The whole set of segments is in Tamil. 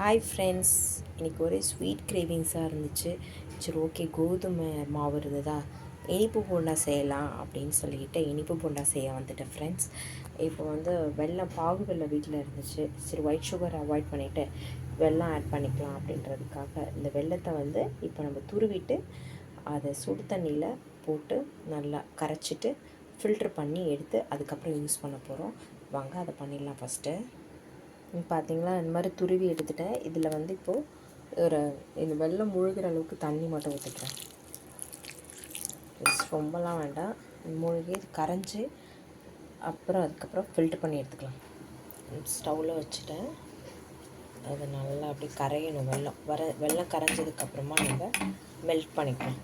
ஹாய் ஃப்ரெண்ட்ஸ் இன்றைக்கி ஒரே ஸ்வீட் கிரேவிங்ஸாக இருந்துச்சு. சரி ஓகே கோதுமை மாவு இருந்ததா? இனிப்பு போண்டா செய்யலாம் அப்படின்னு சொல்லிக்கிட்டு இனிப்பு போண்டா செய்ய வந்துட்டேன் ஃப்ரெண்ட்ஸ் இப்போ வந்து வெல்லம் பாகு வெள்ளம் வீட்டில் இருந்துச்சு. சரி ஒயிட் சுகர் அவாய்ட் பண்ணிவிட்டு வெல்லம் ஆட் பண்ணிக்கலாம் அப்படின்றதுக்காக இந்த வெள்ளத்தை வந்து இப்போ நம்ம துருவிட்டு அதை சுடு தண்ணியில் போட்டு நல்லா கரைச்சிட்டு ஃபில்ட்ரு பண்ணி எடுத்து அதுக்கப்புறம் யூஸ் பண்ண போகிறோம் வாங்க அதை பண்ணிடலாம் ஃபஸ்ட்டு பார்த்தீங்களா இந்த மாதிரி துருவி எடுத்துட்டேன். இதில் வந்து இப்போது ஒரு இந்த வெள்ளம் முழுகிற அளவுக்கு தண்ணி மட்டும் ஊற்றிக்கிறேன் ரொம்பலாம் வேண்டாம். மூழ்கி கரைஞ்சி அப்புறம் அதுக்கப்புறம் ஃபில்ட்ரு பண்ணி எடுத்துக்கலாம். ஸ்டவ்வில் வச்சுட்டேன். அது நல்லா அப்படி கரையணும் வெள்ளம். வர வெள்ளம் கரைஞ்சதுக்கப்புறமா நம்ம மெல்ட் பண்ணிக்கலாம்.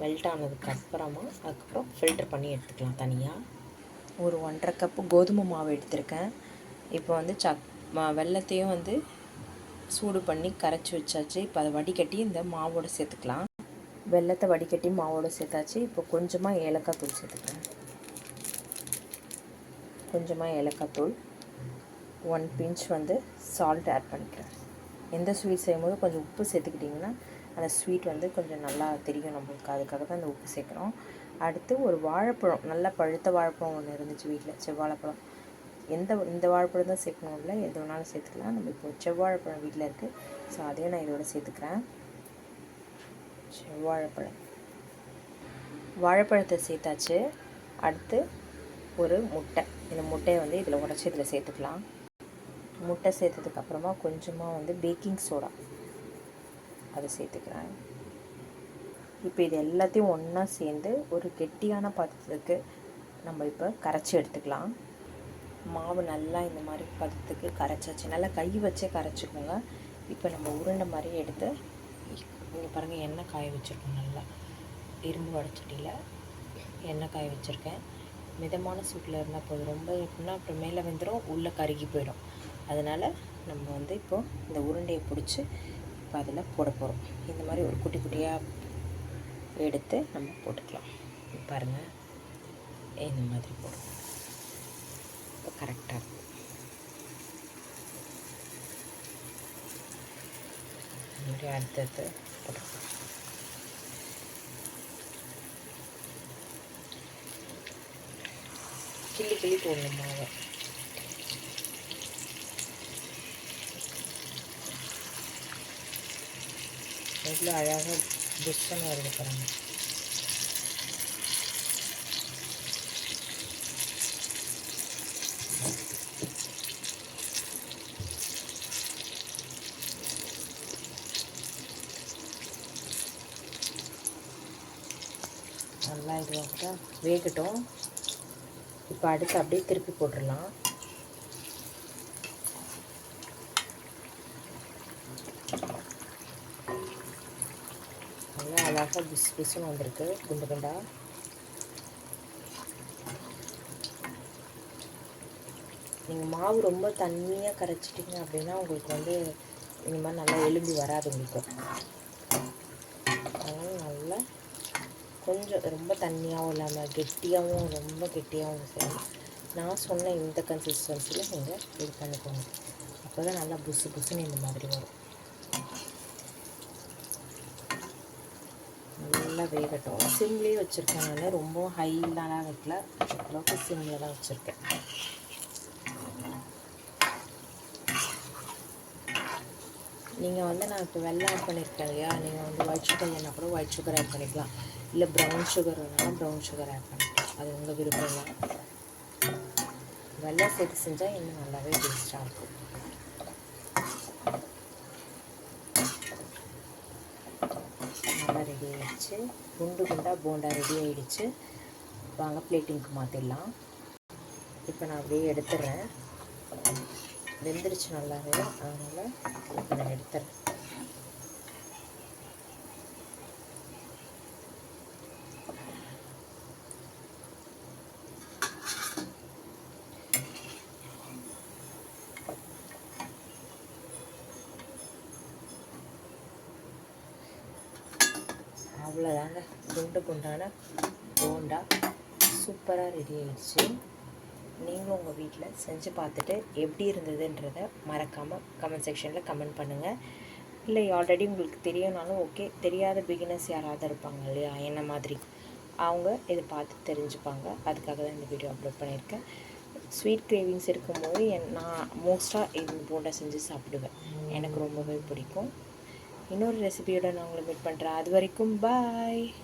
மெல்ட் ஆனதுக்கப்புறமா அதுக்கப்புறம் ஃபில்ட்ரு பண்ணி எடுத்துக்கலாம் தனியாக ஒரு ஒன்றரை கப்பு கோதுமை மாவு எடுத்திருக்கேன். இப்போ வந்து சக் மா வெள்ளத்தையும் வந்து சூடு பண்ணி கரைச்சி வச்சாச்சு. இப்போ அதை வடிகட்டி இந்த மாவோடு சேர்த்துக்கலாம். வெள்ளத்தை வடிகட்டி மாவோடு சேர்த்தாச்சு. இப்போ கொஞ்சமாக ஏலக்காய் தூள் சேர்த்துக்கிறேன். கொஞ்சமாக ஏலக்காய் தூள். ஒன் பிஞ்ச் வந்து சால்ட் ஆட் பண்ணிக்கிறேன். எந்த ஸ்வீட் செய்யும்போது கொஞ்சம் உப்பு சேர்த்துக்கிட்டிங்கன்னா அந்த ஸ்வீட் வந்து கொஞ்சம் நல்லா தெரியும் நம்மளுக்கு. அதுக்காக தான் அந்த உப்பு சேர்க்குறோம். அடுத்து ஒரு வாழைப்பழம் நல்லா பழுத்த வாழைப்பழம் ஒன்று இருந்துச்சு வீட்டில் செவ்வாழைப்பழம். எந்த இந்த வாழைப்பழம் தான் சேர்க்கணும் இல்லை எது வேணாலும் சேர்த்துக்கலாம். நம்ம இப்போ செவ்வாழைப்பழம் வீட்டில் இருக்குது ஸோ அதையும் நான் இதோட சேர்த்துக்கிறேன். செவ்வாழைப்பழம். வாழைப்பழத்தை சேர்த்தாச்சு. அடுத்து ஒரு முட்டை. இந்த முட்டையை வந்து இதில் உடச்சி இதில் சேர்த்துக்கலாம். முட்டை சேர்த்ததுக்கப்புறமா கொஞ்சமாக வந்து பேக்கிங் சோடா அதை சேர்த்துக்கிறேன். இப்போ இது எல்லாத்தையும் ஒன்றா சேர்ந்து ஒரு கெட்டியான பாத்திரத்துக்கு நம்ம இப்போ கரைச்சி எடுத்துக்கலாம். மாவு நல்லா இந்த மாதிரி பதத்துக்கு கரைச்சாச்சு. நல்லா கை வச்சே கரைச்சிக்கோங்க. இப்போ நம்ம உருண்டை மாதிரி எடுத்து இங்கே பாருங்கள் எண்ணெய் காய வச்சுருக்கோம் நல்லா. இரும்பு வடச்சட்டியில் எண்ணெய் காய வச்சுருக்கேன். மிதமான சூட்டில் இருந்தால் போதும். ரொம்ப எப்படின்னா அப்புறம் மேலே வந்துடும் உள்ளே கருகி போயிடும். அதனால் நம்ம வந்து இப்போது இந்த உருண்டையை பிடிச்சி இப்போ அதில் போட போகிறோம் இந்த மாதிரி ஒரு குட்டி குட்டியாக எடுத்து நம்ம போட்டுக்கலாம். பாருங்கள் இந்த மாதிரி போடுறோம். இப்போ கரெக்டாக இருக்கும். இப்படி போட்டுக்கலாம் கிள்ளி கிள்ளி போடணும் மாவை. எவ்வளோ அழகாக புஷ்ஷன்னு வருது பாருங்கள் நல்லா இது வேகட்டும். இப்போ அடுத்து அப்படியே திருப்பி போட்டுடலாம். நல்லா அழகாக பிஸ் பிசுன்னு வந்திருக்கு. குண்டு குண்டா. நீங்கள் மாவு ரொம்ப தண்ணியாக கரைச்சிட்டிங்க அப்படின்னா உங்களுக்கு வந்து இந்த மாதிரி நல்லா எலும்பி வராது உங்களுக்கு அதனால் நல்லா கொஞ்சம் ரொம்ப தண்ணியாகவும் இல்லாமல் கெட்டியாகவும் ரொம்ப கெட்டியாகவும் செய்யணும். நான் சொன்ன இந்த கன்சிஸ்டன்சியில் நீங்கள் இது பண்ணிக்கோங்க. அப்போ தான் நல்லா புசு புசுன்னு இந்த மாதிரி வரும். நல்லா வேகட்டும். சிம்லேயே வச்சுருக்கேன் நான். ரொம்ப ஹைலாம் வைக்கல. அளவுக்கு சிம்மில் தான் வச்சுருக்கேன். நீங்கள் வந்து நான் இப்போ வெள்ளை ஆட் பண்ணியிருக்கேன் இல்லையா? நீங்கள் வந்து ஒயிட் சுகர் வேணா கூட ஒயிட் சுகர் ஆட் பண்ணிக்கலாம். இல்லை ப்ரௌன் சுகர் வேணாலும் ப்ரௌன் சுகர் ஆட் பண்ணிக்கலாம். அது உங்கள் விருப்பம் தான். வெள்ளை சேர்த்து செஞ்சால் இன்னும் நல்லாவே டேஸ்ட்டாக இருக்கும். நல்லா ரெடி ஆகிடுச்சு குண்டு குண்டாக போண்டா ரெடி ஆகிடுச்சு வாங்க பிளேட்டிங்க்கு மாற்றிடலாம் இப்போ நான் அப்படியே எடுத்துடுறேன் வெந்துருச்சு நல்லாவே. அதனால் இப்போ நான் எடுத்துறேன். அவ்வளோதாங்க குண்டு குண்டான போண்டா. சூப்பராக ரெடி ஆயிடுச்சு. நீங்களும் உங்கள் வீட்டில் செஞ்சு பார்த்துட்டு எப்படி இருந்ததுன்றத மறக்காமல் கமெண்ட் செக்ஷனில் கமெண்ட் பண்ணுங்கள் இல்லை ஆல்ரெடி உங்களுக்கு தெரியும்னாலும் ஓகே தெரியாத பிகினர்ஸ் யாராவது இருப்பாங்க இல்லையா? என்ன மாதிரி? அவங்க இதை பார்த்து தெரிஞ்சுப்பாங்க. அதுக்காக தான் இந்த வீடியோ அப்லோட் பண்ணியிருக்கேன். ஸ்வீட் கிரேவிங்ஸ் இருக்கும்போது என் நான் மோஸ்ட்டாக இந்த போண்டா செஞ்சு சாப்பிடுவேன். எனக்கு ரொம்பவே பிடிக்கும். இன்னொரு ரெசிபியோட நான் உங்களை மீட் பண்ணுறேன் அது வரைக்கும் பாய்